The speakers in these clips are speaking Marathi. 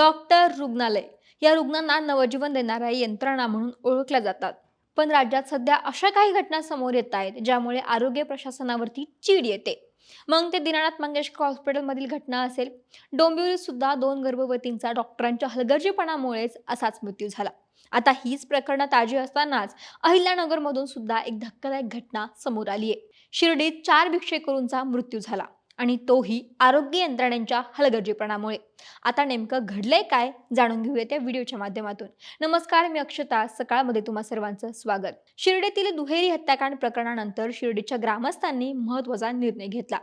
डॉक्टर रुग्णालय. या रुग्णांना नवजीवन देणाऱ्या यंत्रणा म्हणून ओळखल्या जातात. पण राज्यात सध्या अशा काही घटना समोर येत आहेत ज्यामुळे आरोग्य प्रशासनावरती चीड येते. मग ते दीनानाथ मंगेशकर हॉस्पिटलमधील घटना असेल. डोंबिवलीत सुद्धा दोन गर्भवतींचा डॉक्टरांच्या हलगर्जीपणामुळेच असाच मृत्यू झाला. आता हीच प्रकरणं ताजी असतानाच अहिल्यानगरमधून सुद्धा एक धक्कादायक घटना समोर आली आहे शिर्डीत चार भिक्षेकरूंचा मृत्यू झाला. आणि तोही आरोग्य यंत्रणेच्या हलगर्जीपणामुळे. आता नेमकं घडलंय काय जाणून घेऊयात या व्हिडिओच्या माध्यमातून. नमस्कार मी अक्षता. सकाळमध्ये तुम्हा सर्वांचं स्वागत. शिर्डीतील दुहेरी हत्याकांड प्रकरणानंतर शिर्डीच्या ग्रामस्थांनी महत्त्वाचा निर्णय घेतला.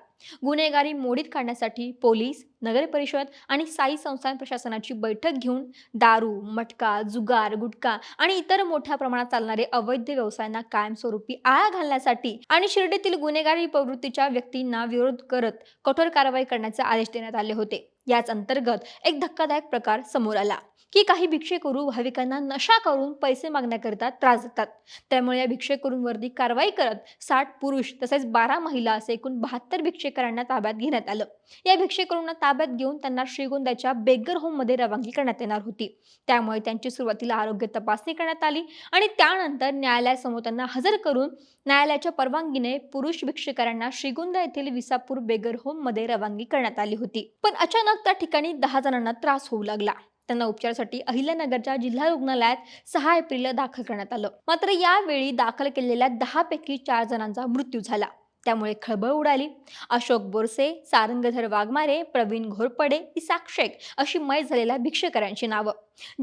गुन्हेगारी मोडीत काढण्यासाठी पोलीस नगर परिषद आणि साई संस्थान प्रशासनाची बैठक घेऊन दारू मटका जुगार गुटखा आणि इतर मोठ्या प्रमाणात चालणारे अवैध व्यवसायांना कायमस्वरूपी आळा घालण्यासाठी आणि शिर्डीतील गुन्हेगारी प्रवृत्तीच्या व्यक्तींना विरोध करत कठोर कारवाई करण्याचे आदेश देण्यात आले होते. याच अंतर्गत एक धक्कादायक प्रकार समोर आला की काही भिक्षेकरू भाविकांना नशा करून पैसे मागण्याकरिता त्रास देतात. त्यामुळे या भिक्षेकरूंवरती कारवाई करत साठ पुरुष तसेच बारा महिला असे एकूण बहात्तर भिक्षेकरांना ताब्यात घेण्यात आलं. या भिक्षेकरूंना ताब्यात घेऊन त्यांना श्रीगोंद्याच्या बेगर होममध्ये रवानगी करण्यात येणार होती. त्यामुळे त्यांची सुरुवातीला आरोग्य तपासणी करण्यात आली आणि त्यानंतर न्यायालयासमोर त्यांना हजर करून न्यायालयाच्या परवानगीने पुरुष भिक्षेकरांना श्रीगोंदा येथील विसापूर बेगर होममध्ये रवानगी करण्यात आली होती. पण अचानक त्या ठिकाणी दहा जणांना त्रास होऊ लागला. त्यांना उपचारासाठी अहिल्यानगरच्या जिल्हा रुग्णालयात सहा एप्रिलला दाखल करण्यात आलं. मात्र यावेळी दाखल केलेल्या दहा पैकी चार जणांचा मृत्यू झाला. त्यामुळे खळबळ उडाली. अशोक बोरसे सारंगधर वाघमारे प्रवीण घोरपडे इसाक शेख अशी मय झालेल्या भिक्षेकरांची नावं.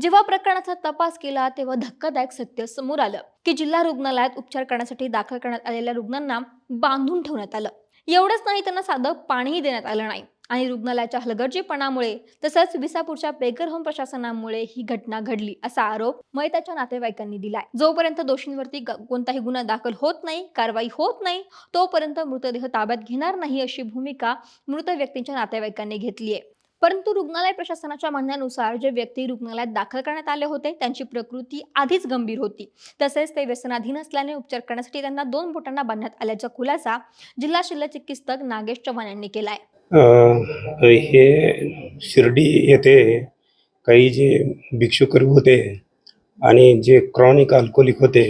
जेव्हा प्रकरणाचा तपास केला तेव्हा धक्कादायक सत्य समोर आलं की जिल्हा रुग्णालयात उपचार करण्यासाठी दाखल करण्यात आलेल्या रुग्णांना बांधून ठेवण्यात आलं. एवढंच नाही त्यांना साधं पाणीही देण्यात आलं नाही. आणि रुग्णालयाच्या हलगर्जीपणामुळे तसंच विसापूरच्या बेकर होम प्रशासनामुळे ही घटना घडली असा आरोप मयताच्या नातेवाईकांनी दिलाय. जोपर्यंत दोषींवरती ग- कोणताही गुन्हा दाखल होत नाही कारवाई होत नाही तोपर्यंत मृतदेह ताब्यात घेणार नाही अशी भूमिका मृत व्यक्तींच्या नातेवाईकांनी घेतली आहे. परंतु रुग्णालय प्रशासनाच्या म्हणण्यानुसार जे व्यक्ती रुग्णालयात दाखल करण्यात आले होते त्यांची प्रकृती आधीच गंभीर होती. तसेच ते व्यसनाधीन असल्याने उपचार करण्यासाठी त्यांना दोन बोटांना बांधण्यात आल्याचा खुलासा जिल्हा शल्य चिकित्सक नागेश चव्हाण यांनी केलाय. आहे हे शिर्डी येथे काही जे भिक्षुकरू होते आणि जे क्रॉनिक अल्कोहोलिक होते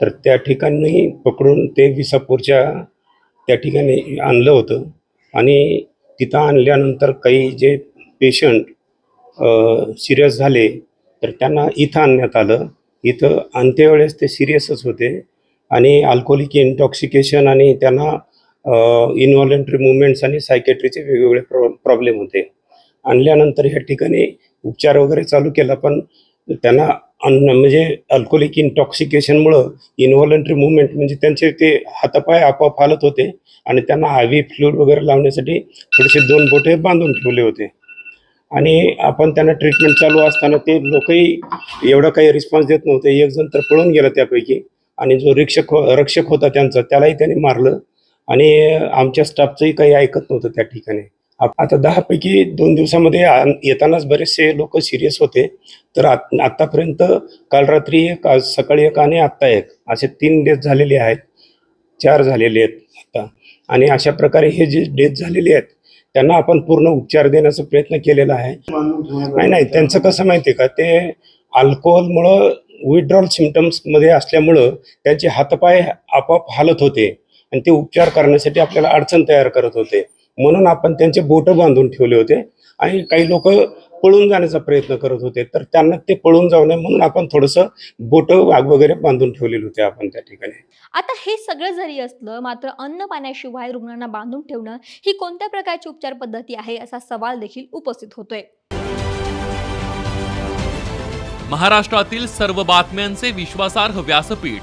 तर त्या ठिकाणी पकडून ते विसापूरच्या त्या ठिकाणी आणलं होतं. आणि तिथं आणल्यानंतर काही जे पेशंट सिरियस झाले तर त्यांना इथं आणण्यात आलं. इथं आणतेवेळेस ते सिरियसच होते आणि अल्कोहोलिक इंटॉक्सिकेशन आणि त्यांना इनव्हॉलेंटरी मुवमेंट्स आणि सायकेट्रीचे वेगवेगळे प्रॉ प्रॉब्लेम होते. आणल्यानंतर ह्या ठिकाणी उपचार वगैरे चालू केला पण त्यांना अन्न म्हणजे अल्कोहोलिक इंटॉक्सिकेशनमुळं इनव्हॉलेंटरी मुवमेंट म्हणजे त्यांचे ते हातापाय आपोआप हालत होते आणि त्यांना आवी फ्लूड वगैरे लावण्यासाठी थोडेसे दोन बोटे बांधून ठेवले होते. आणि आपण त्यांना ट्रीटमेंट चालू असताना ते लोकही एवढा काही रिस्पॉन्स देत नव्हते. एक जण तर पळून गेला त्यापैकी आणि जो रिक्षक हो, रक्षक होता त्यांचा त्यालाही त्यांनी मारलं. आणि आमच्या स्टाफचंही काही ऐकत नव्हतं त्या ठिकाणी. आता दहापैकी दोन दिवसामध्ये येतानाच बरेचसे लोक सिरियस होते. तर आतापर्यंत काल रात्री एक आज सकाळी एक आणि आत्ता एक असे तीन डेथ झालेले आहेत. चार झालेले आहेत आता. आणि अशा प्रकारे हे जे डेथ झालेले आहेत त्यांना आपण पूर्ण उपचार देण्याचा प्रयत्न केलेला आहे. नाही नाही त्यांचं कसं माहिती आहे का ते अल्कोहोलमुळं विड्रॉल सिमटम्समध्ये असल्यामुळं त्यांचे हातपाय आपोआप हालत होते. आणि ते उपचार करण्यासाठी आपल्याला अडचण तयार करत होते. म्हणून आपण त्यांचे बोटं बांधून ठेवले होते आणि काही लोक पळून जाण्याचा प्रयत्न करत होते. तर त्यांना ते पळून जाऊ नये म्हणून आपण थोडंसं बोटं वाघ वगैरे बांधून ठेवलेले होते आपण त्या ठिकाणी. आता हे सगळं जरी असलं मात्र अन्न पाण्याशिवाय रुग्णांना बांधून ठेवणं ही कोणत्या प्रकारची उपचार पद्धती आहे असा सवाल देखील उपस्थित होतोय. महाराष्ट्रातील सर्व बातम्यांचे विश्वासार्ह व्यासपीठ